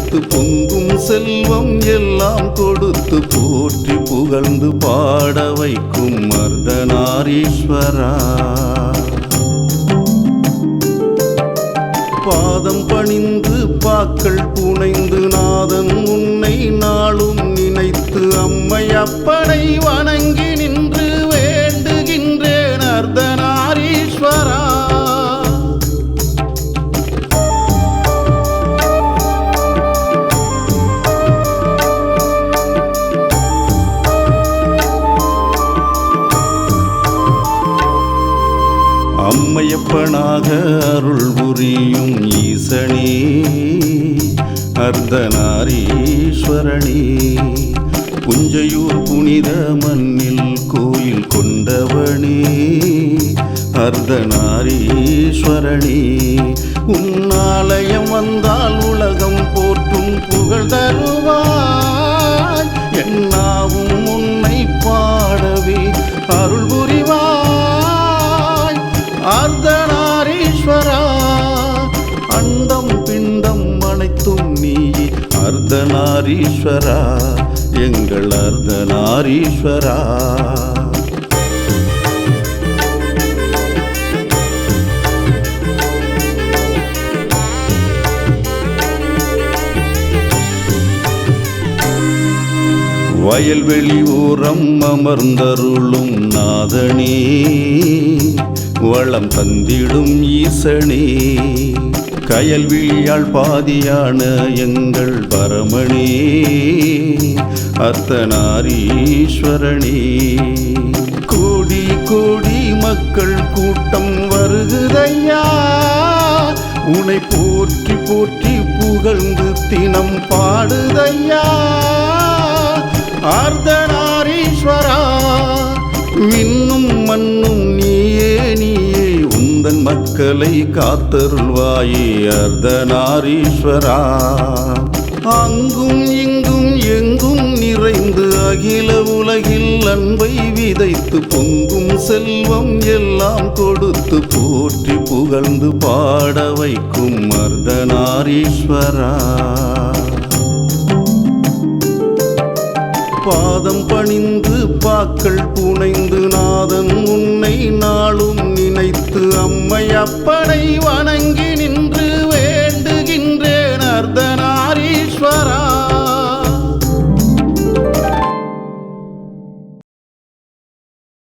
கொடுத்து பொங்கும் செல்வம் எல்லாம் கொடுத்து போற்றி புகழ்ந்து பாட வைக்கும் மர்தனாரீஸ்வரா. பாதம் பணிந்து பாக்கள் புனைந்து நாதன் உன்னை நாளும் நினைத்து அம்மை அப்பனை வணங்கி நின்று வேண்டுகின்றேன் அர்த்தனாரீஸ்வரா. அம்மையப்பனாக அருள் புரியும் ஈசனே அர்த்தநாரீஸ்வரனே. புஞ்சையூர் புனித மண்ணில் கோயில் கொண்டவனே அர்த்தநாரீஸ்வரனே. உன்னாலயம் வந்தால் உலகம் அர்த்தநாரீஸ்வரா எங்கள் அர்த்தநாரீஸ்வரா. வயல்வெளி ஓரம் அமர்ந்தருளும் நாதனே வளம் தந்திடும் ஈசனே. கயல்விழியாள் பாதியான எங்கள் பரமணே அர்த்தநாரீஸ்வரனே. கோடி கோடி மக்கள் கூட்டம் வருகுதையா உனை போற்றி போற்றி புகழ்ந்து தினம் பாடுதையா அர்த்தநாரீஸ்வரா மக்களை காத்தருள்வாயே அர்த்தநாரீஸ்வரா. அங்கும் இங்கும் எங்கும் நிறைந்து அகில உலகில் அன்பை விதைத்து பொங்கும் செல்வம் எல்லாம் கொடுத்து போற்றி புகழ்ந்து பாட வைக்கும் அர்த்தநாரீஸ்வரா. பாதம் பணிந்து பாக்கள் புனைந்து நாதன் உன்னை நாளும் நினைத்து அம்மை அப்பனை வணங்கி